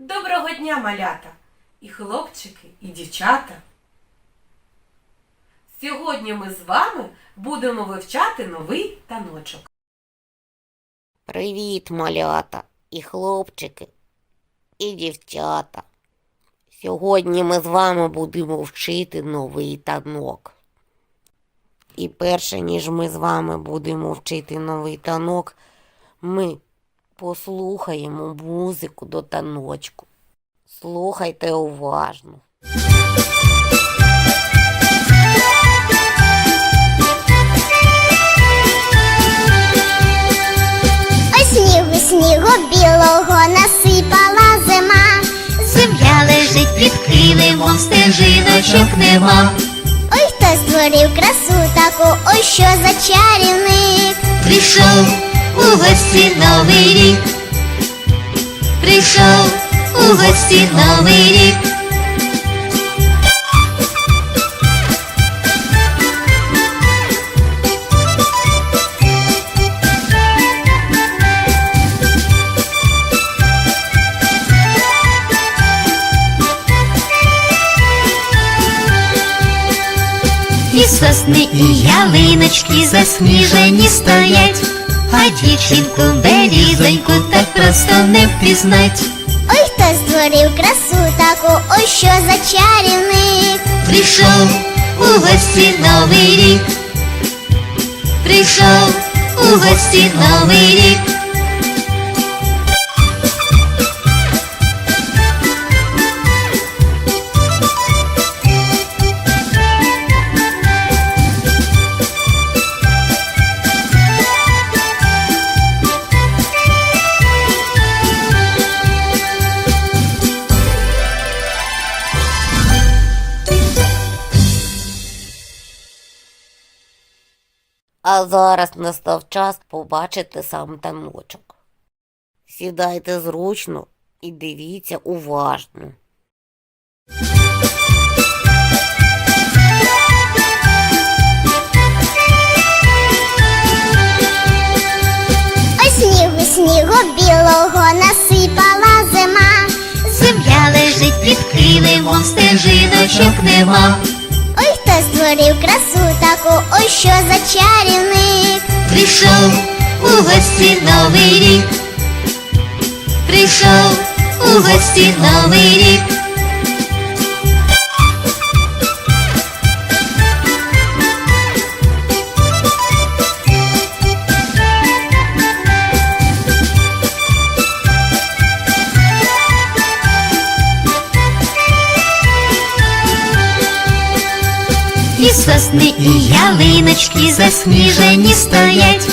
Доброго дня, малята, і хлопчики, і дівчата. Сьогодні ми з вами будемо вивчати новий таночок. Привіт, малята, і хлопчики, і дівчата. Сьогодні ми з вами будемо вчити новий танок. І перше, ніж ми з вами будемо вчити новий танок, ми послухаємо музику до таночку. Слухайте уважно. Ой, снігу, снігу білого насипала зима. Земля лежить під килимом, стежиночок нема. Ой, хто створив красу таку, ой, що за чарівник. Прийшов у гості новий рік. Прийшов у гості новий рік. І сосни, і ялиночки засніжені стоять, А дівчинку берізоньку так просто не впізнать. Ой, хто створив красу таку, ой, що за чарівник. Прийшов у гості новий рік. Прийшов у гості новий рік. А зараз настав час побачити сам таночок. Сідайте зручно і дивіться уважно. Снігу, снігу білого насипала зима. Земля лежить під килимом, стежиночок нема. Ой, хто створив ой, що за чарівник. Прийшов у гості новий рік. Прийшов у гості новий рік. І сосни, і ялиночки засніжені стоять,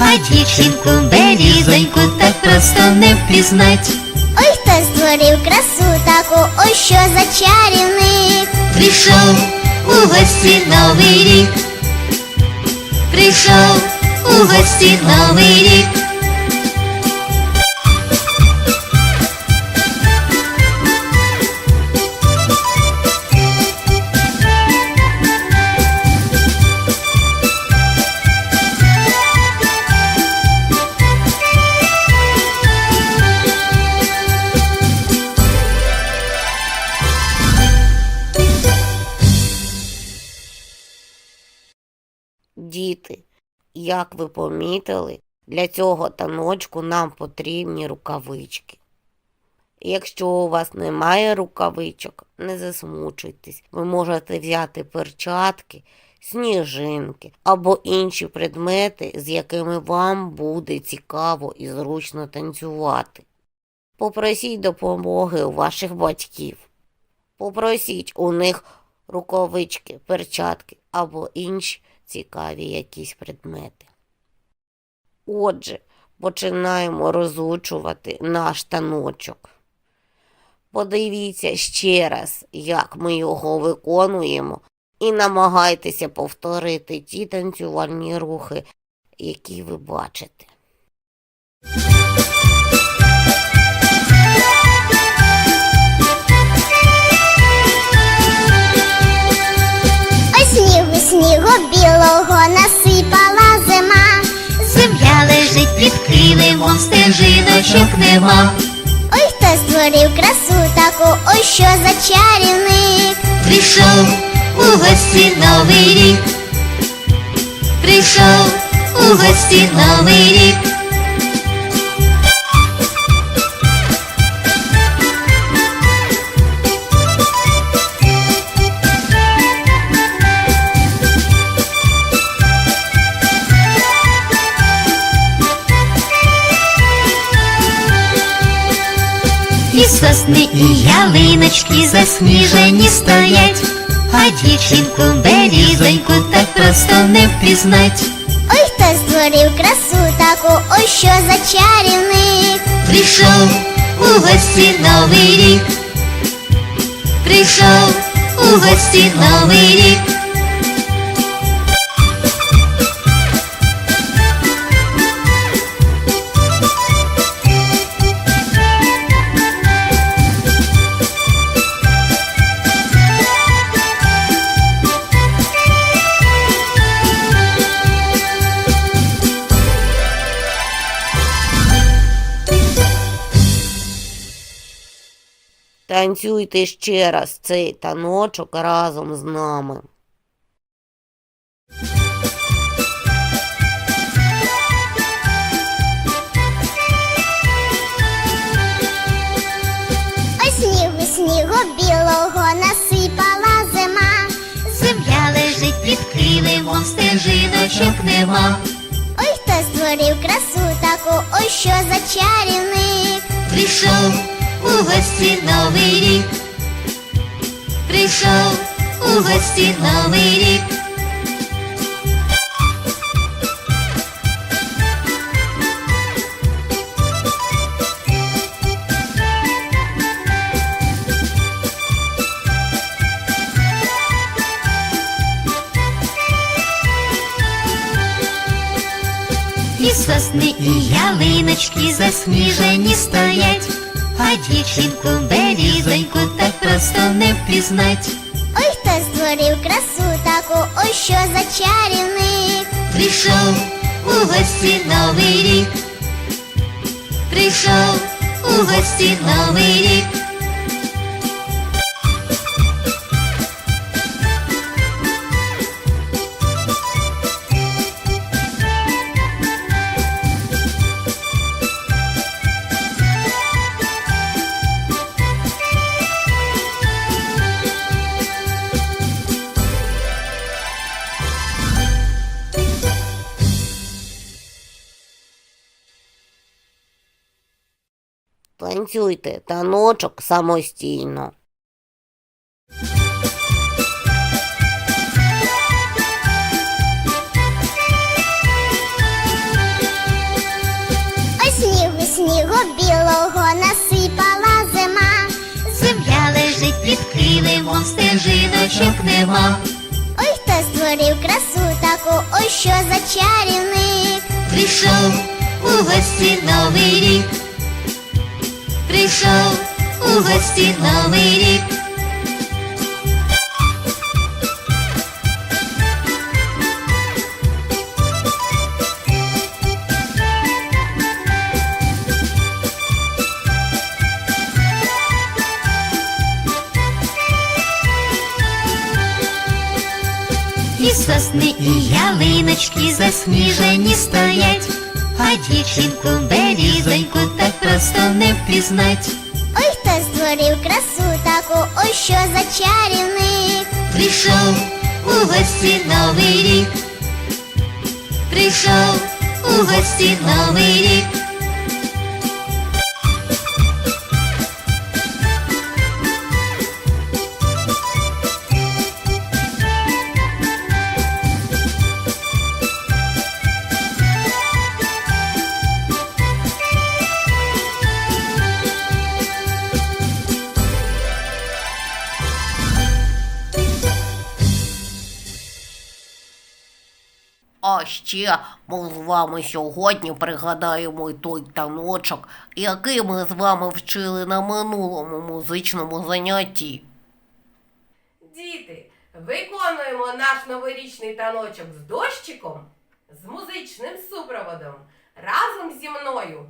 а дівчинку берізоньку так просто не впізнать. Ой, хто створив красу таку, ой, що за чарівник. Прийшов у гості новий рік. Прийшов у гості новий рік. Як ви помітили, для цього таночку нам потрібні рукавички. Якщо у вас немає рукавичок, не засмучуйтесь. Ви можете взяти перчатки, сніжинки або інші предмети, з якими вам буде цікаво і зручно танцювати. Попросіть допомоги у ваших батьків. Попросіть у них рукавички, перчатки або інші цікаві якісь предмети. Отже, починаємо розучувати наш таночок. Подивіться ще раз, як ми його виконуємо, і намагайтеся повторити ті танцювальні рухи, які ви бачите. Стежиночок нема. Ой, хто створив красу таку, ой що за чарівник. Прийшов у гості новий рік. Прийшов у гості новий рік. Сосни, і ялиночки засніжені стоять, а дівчинку берізоньку так просто не впізнать. Ой, хто створив красу таку, ой що за чарівник. Прийшов у гості новий рік. Прийшов у гості новий рік. Танцюйте ще раз цей таночок разом з нами. Ой снігу, снігу білого насипала зима. Земля лежить під килимом, стежиночок нема. Ой, хто створив красу таку, ой що за чарівник. Прийшов у гості новий рік. Прийшов у гості новий рік. І сосни, і ялиночки засніжені стоять, А дівчинку берізоньку так просто не впізнать. Ой, хто створив красу таку, ой що за чарівник. Прийшов у гості новий рік. Прийшов у гості новий рік. Танцюйте таночок самостійно. Ой снігу, снігу білого насипала зима. Земля лежить під килимом, стежиночок нема. Ой, хто створив красу таку, ой що за чарівник. Прийшов у гості новий рік. Прийшов у гості новий рік. І сосни, і ялиночки засніжені стоять, А дівчинку берізоньку так просто не впізнать. Ой, хто створив красу таку, ой що за чарівник. Прийшов у гості новий рік. Прийшов у гості новий рік. А ще ми з вами сьогодні пригадаємо й той таночок, який ми з вами вчили на минулому музичному занятті. Діти, виконуємо наш новорічний таночок з дощиком, з музичним супроводом разом зі мною.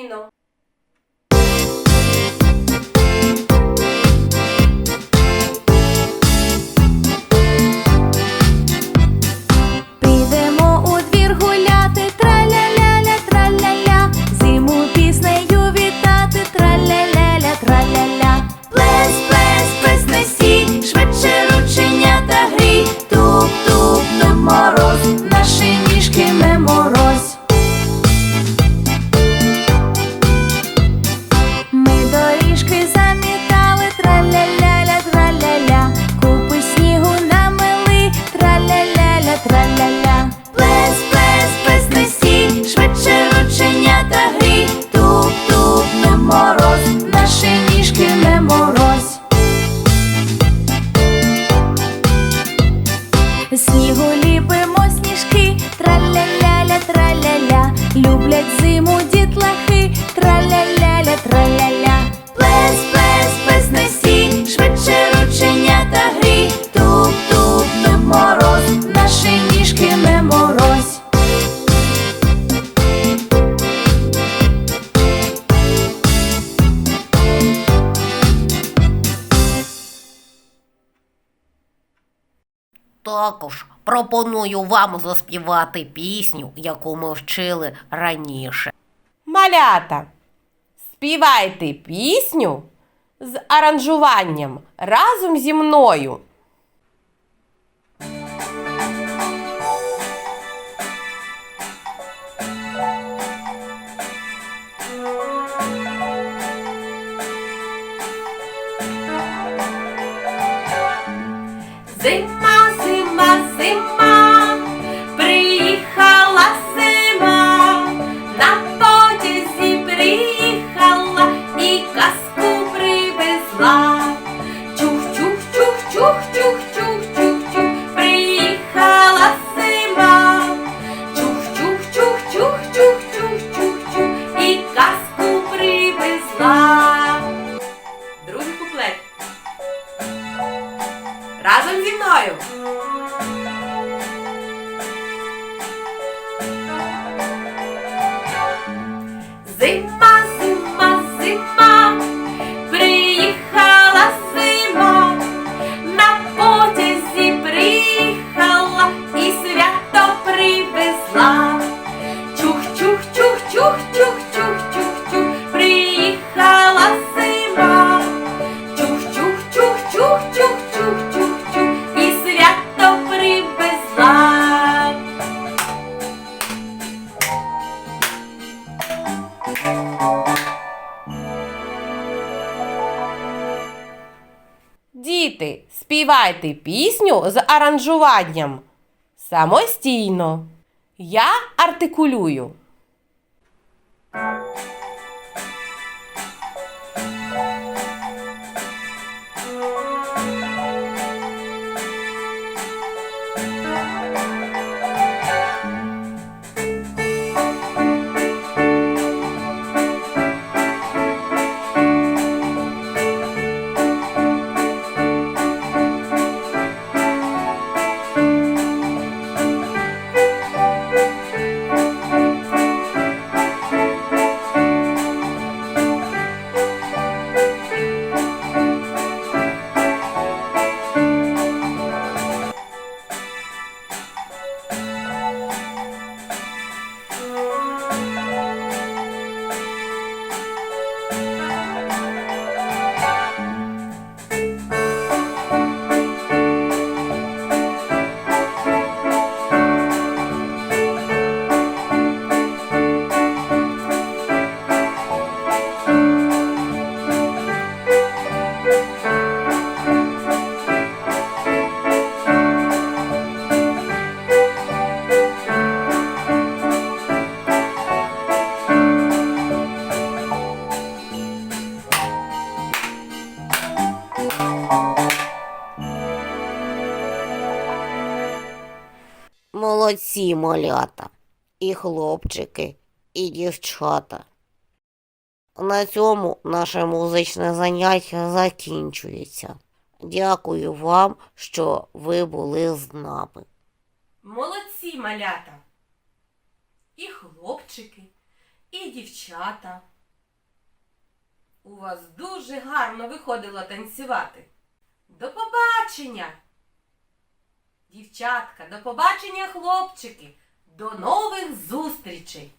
vecino. пропоную вам заспівати пісню, яку ми вчили раніше. Малята! Співайте пісню з аранжуванням разом зі мною. Співайте пісню з аранжуванням. Самостійно. Я артикулюю. малята, і хлопчики, і дівчата. На цьому наше музичне заняття закінчується. Дякую вам, що ви були з нами. Молодці малята. І хлопчики, і дівчата. У вас дуже гарно виходило танцювати. До побачення! Дівчатка, до побачення, хлопчики! До нових зустрічей!